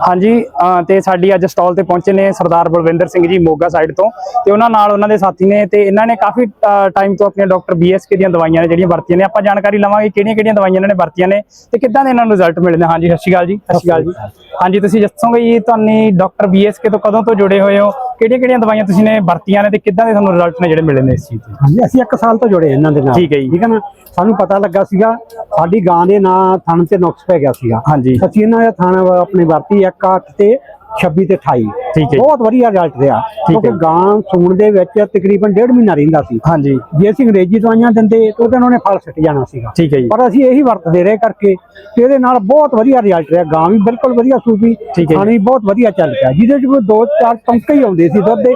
ਹਾਂਜੀ ਤੇ ਸਾਡੀ ਅੱਜ ਸਟਾਲ ਤੇ ਪਹੁੰਚੇ ਨੇ ਸਰਦਾਰ ਬਲਵਿੰਦਰ ਸਿੰਘ ਜੀ ਮੋਗਾ ਸਾਈਡ ਤੋਂ। ਤੇ ਉਹਨਾਂ ਨਾਲ ਉਹਨਾਂ ਦੇ ਸਾਥੀ ਨੇ ਤੇ ਇਹਨਾਂ ਨੇ ਕਾਫੀ ਟਾਈਮ ਤੋਂ ਆਪਣੀਆਂ ਡਾਕਟਰ ਬੀਐਸਕੇ ਦੀਆਂ ਦਵਾਈਆਂ ਨੇ ਜਿਹੜੀਆਂ ਵਰਤੀਆਂ ਨੇ। ਆਪਾਂ ਜਾਣਕਾਰੀ ਲਵਾਂਗੇ ਕਿਹੜੀਆਂ-ਕਿਹੜੀਆਂ ਦਵਾਈਆਂ ਇਹਨਾਂ ਨੇ ਵਰਤੀਆਂ ਨੇ ਤੇ ਕਿੱਦਾਂ ਦੇ ਇਹਨਾਂ ਨੂੰ ਰਿਜ਼ਲਟ ਮਿਲਦੇ ਹਾਂਜੀ, ਸਤਿ ਸ਼੍ਰੀ ਅਕਾਲ ਜੀ, ਸਤਿ ਸ਼੍ਰੀ ਅਕਾਲ ਜੀ। ਹਾਂਜੀ ਤੁਸੀਂ ਦੱਸੋਗੇ ਜੀ ਤੁਹਾਨੂੰ ਡਾਕਟਰ ਬੀਐਸਕੇ ਤੋਂ ਕਦੋਂ ਤੋਂ ਜੁੜੇ ਹੋਏ ਹੋ? ਕਿਹੜੀਆਂ-ਕਿਹੜੀਆਂ ਦਵਾਈਆਂ ਤੁਸੀਂ ਨੇ ਵਰਤੀਆਂ ਨੇ ਤੇ ਕਿੱਦਾਂ ਦੇ ਤੁਹਾਨੂੰ ਰਿਜ਼ਲਟ ਨੇ ਜਿਹੜੇ ਮਿਲੇ ਨੇ ਇਸ ਚੀਜ਼ ਦੇ? ਹਾਂਜੀ ਅਸੀਂ ਇੱਕ ਸਾਲ ਤੋਂ ਜੁੜੇ ਇਹਨਾਂ ਦੇ ਨਾਲ। ਠੀਕ ਹੈ ਜੀ। ਠੀਕ ਹੈ ਨਾ? ਸਾਨੂੰ ਪਤਾ ਲੱਗਾ ਸੀਗਾ ਸਾਡੀ ਗਾਂ ਦੇ ਨਾਂ ਥਣ ਤੇ ਨੁਕਸ ਪੈ ਗਿਆ ਸੀਗਾ। ਹਾਂਜੀ। ਅਸੀਂ ਇਹਨਾਂ ਦਾ ਥਣ ਆਪਣੀ ਵਰਤੀ 1 8 ਤੇ 26 ਤੇ 28 ਠੀਕ ਹੈ। ਬਹੁਤ ਵਧੀਆ ਰਿਜ਼ਲਟ ਰਿਹਾ। ਕਿਉਂਕਿ ਗਾਂ ਸੂਣ ਦੇ ਵਿੱਚ ਤਕਰੀਬਨ ਡੇਢ ਮਹੀਨਾ ਰਹਿੰਦਾ ਸੀ। ਹਾਂਜੀ। ਜੇ ਅਸੀਂ ਅੰਗਰੇਜ਼ੀ ਦਵਾਈਆਂ ਦਿੰਦੇ ਤਾਂ ਉਹਦੇ ਨਾਲ ਉਹਨੇ ਫਲ ਸਿੱਟ ਜਾਣਾ ਸੀਗਾ। ਠੀਕ ਹੈ ਜੀ। ਪਰ ਅਸੀਂ ਇਹੀ ਵਰਤਦੇ ਰਹੇ ਕਰਕੇ ਤੇ ਇਹਦੇ ਨਾਲ ਬਹੁਤ ਵਧੀਆ ਰਿਜ਼ਲਟ ਰਿਹਾ। ਗਾਂ ਵੀ ਬਿਲਕੁਲ ਵਧੀਆ ਸੂਪੀ। ਖਾਣੀ ਬਹੁਤ ਵਧੀਆ ਚੱਲ ਪਿਆ। ਜਿਹਦੇ ਚ ਕੋਈ ਦੋ ਚਾਰ ਟੰਕੇ ਹੀ ਆਉਂਦੇ ਸੀ ਦੁੱਧ ਦੇ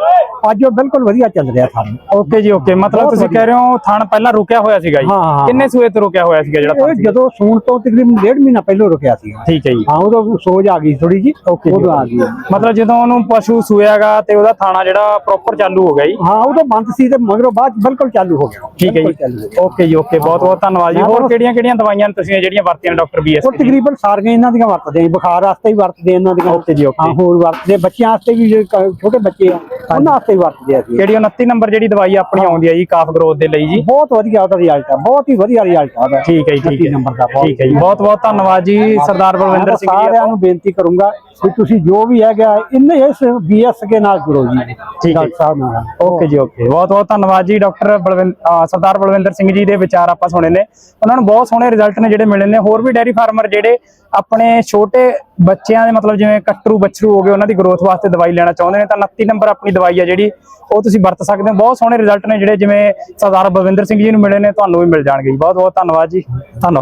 ਅੱਜ ਉਹ ਬਿਲਕੁਲ ਵਧੀਆ ਚੱਲ ਰਿਹਾ ਸਾਨੂੰ ਓਕੇ ਜੀ ਓਕੇ। ਮਤਲਬ ਬਹੁਤ ਤੁਸੀਂ ਕਹਿ ਰਹੇ ਹੋ ਥਣ ਪਹਿਲਾਂ ਰੁਕਿਆ ਹੋਇਆ ਸੀਗਾ ਜੀ। ਹਾਂ, ਹਾਂ, ਹਾਂ। ਕਿੰਨੇ ਸੂਏ ਤੋਂ ਰੁਕਿਆ ਹੋਇਆ ਸੀਗਾ ਜਿਹੜਾ ਥਣ ਇਹ ਸੀ? ਜਦੋਂ ਸੂਣ ਤੋਂ ਤਕਰੀਬਨ ਡੇਢ ਮਹੀਨਾ ਪਹਿਲਾਂ ਰੁਕਿਆ ਸੀਗਾ। ਠੀਕ ਹੈ ਜੀ। ਹਾਂ ਉਦੋਂ ਸੋਜ ਆ ਗਈ ਥੋੜੀ ਜੀ Okay ਜੀ, ਉਦੋਂ ਆ ਗਈ। ਮਤਲਬ ਜਦੋਂ ਉਹਨੂੰ ਪਸ਼ੂ ਸੂਇਆਗਾ ਤੇ ਉਹਦਾ ਥਾਣਾ ਜਿਹੜਾ ਪ੍ਰੋਪਰ ਚਾਲੂ ਹੋ ਗਿਆ ਜੀ। ਹਾਂ ਉਦੋਂ ਬੰਦ ਸੀ ਤੇ ਮਗਰੋਂ ਬਾਅਦ ਬਿਲਕੁਲ ਚਾਲੂ ਹੋ ਗਿਆ। ਠੀਕ ਹੈ ਬਿਲਕੁਲ ਚਾਲੂ ਹੋ ਜੀ ਗਿਆ। ਓਕੇ ਜੀ ਓਕੇ। ਬਹੁਤ ਬਹੁਤ ਧੰਨਵਾਦ ਜੀ। ਹੋਰ ਕਿਹੜੀਆਂ ਕਿਹੜੀਆਂ ਦਵਾਈਆਂ ਤੁਸੀਂ ਜਿਹੜੀਆਂ ਵਰਤੀਆਂ ਡਾਕਟਰ ਬੀਐਸ ਉਹ ਤਕਰੀਬਨ ਸਾਰੀਆਂ ਇਹਨਾਂ ਦੀਆਂ ਵਰਤਦੇ ਆ ਬੁਖਾਰ ਵਾਸਤੇ ਵੀ ਵਰਤਦੇ ਆ ਇਹਨਾਂ ਦੀਆਂ। ਜੀ। ਹਾਂ ਹੋਰ ਵਰਤਦੇ ਬੱਚਿਆਂ ਵਾਸਤੇ ਵੀ ਕ- ਛੋਟੇ ਬੱਚੇ ਆ। ਉਹਨਾਂ ਵਾਸਤੇ ਵਰਤਦੇ ਆ ਅਸੀਂ ਕਿਹੜੀ 29 ਨੰਬਰ ਜਿਹੜੀ ਦਵਾਈ ਆਪਣੀ ਆਉਂਦੀ ਹੈ ਜੀ ਕਾਫ ਗਰੋਥ ਦੇ ਲਈ ਜੀ। ਬਹੁਤ ਵਧੀਆ ਉਹਦਾ ਰਿਜ਼ਲਟ ਆ ਬਹੁਤ ਹੀ ਵਧੀਆ ਰਿਜ਼ਲਟ ਆ ਉਹਦਾ। ਠੀਕ ਹੈ ਜੀ ਠੀਕ 29 ਹੈ ਨੰਬਰ ਦਾ ਬਹੁਤ ਠੀਕ ਹੈ ਜੀ। ਬਹੁਤ ਬਹੁਤ ਧੰਨਵਾਦ ਜੀ ਸਰਦਾਰ ਬਲਵਿੰਦਰ ਸਿੰਘ ਜੀ। ਸਾਰਿਆਂ ਨੂੰ ਬੇਨਤੀ ਕਰੂੰਗਾ ਕਿ ਤੁਸੀਂ ਜੋ ਵੀ ਹੈਗਾ ਇੰਨੇ ਇਸ ਬੀਐਸ ਕੇ ਨਾਲ ਜੁੜੋ ਜੀ। ਹੈ ਡਾਕਟਰ ਜੀ। ਸਾਹਿਬ ਨਾਲ। ਓਕੇ ਜੀ ਓਕੇ। ਬਹੁਤ ਬਹੁਤ ਧੰਨਵਾਦ ਜੀ ਡਾਕਟਰ ਬਲਵਿੰਦਰ ਅਹ ਸਰਦਾਰ ਬਲਵਿੰਦਰ ਸਿੰਘ ਜੀ ਦੇ ਵਿਚਾਰ ਆਪਾਂ ਸੁਣੇ ਨੇ। ਉਹਨਾਂ ਨੂੰ ਬਹੁਤ ਸੋਹਣੇ ਰਿਜ਼ਲਟ ਨੇ ਜਿਹੜੇ ਮਿਲੇ ਨੇ। ਹੋਰ ਵੀ ਡੈਰੀ ਫਾਰਮਰ ਜਿਹੜੇ ਆਪਣੇ ਛੋਟੇ ਬੱਚਿਆਂ ਦੇ ਮਤਲਬ ਜਿਵੇਂ ਕੱਟਰੂ ਬੱਛਰੂ ਹੋ ਗਏ, ਉਹਨਾਂ ਦੀ ਗਰੋਥ ਵਾਸਤੇ ਦਵਾਈ ਲੈਣਾ ਚਾਹੁੰਦੇ ਨੇ, ਤਾਂ 29 ਨੰਬਰ ਆਪਣੀ ਦਵਾਈ ਆ ਜਿਹੜੀ, ਉਹ ਤੁਸੀਂ ਵਰਤ ਸਕਦੇ ਹੋ। ਬਹੁਤ ਸੋਹਣੇ ਰਿਜ਼ਲਟ ਨੇ ਜਿਹੜੇ ਜਿਵੇਂ ਸਰਦਾਰ ਬਲਵਿੰਦਰ ਸਿੰਘ ਜੀ ਨੂੰ ਮਿਲੇ ਨੇ, ਤੁਹਾਨੂੰ ਵੀ ਮਿਲ ਜਾਣਗੇ ਜੀ। ਬਹੁਤ ਬਹੁਤ ਧੰਨਵਾਦ ਜੀ। ਧੰਨਵਾਦ।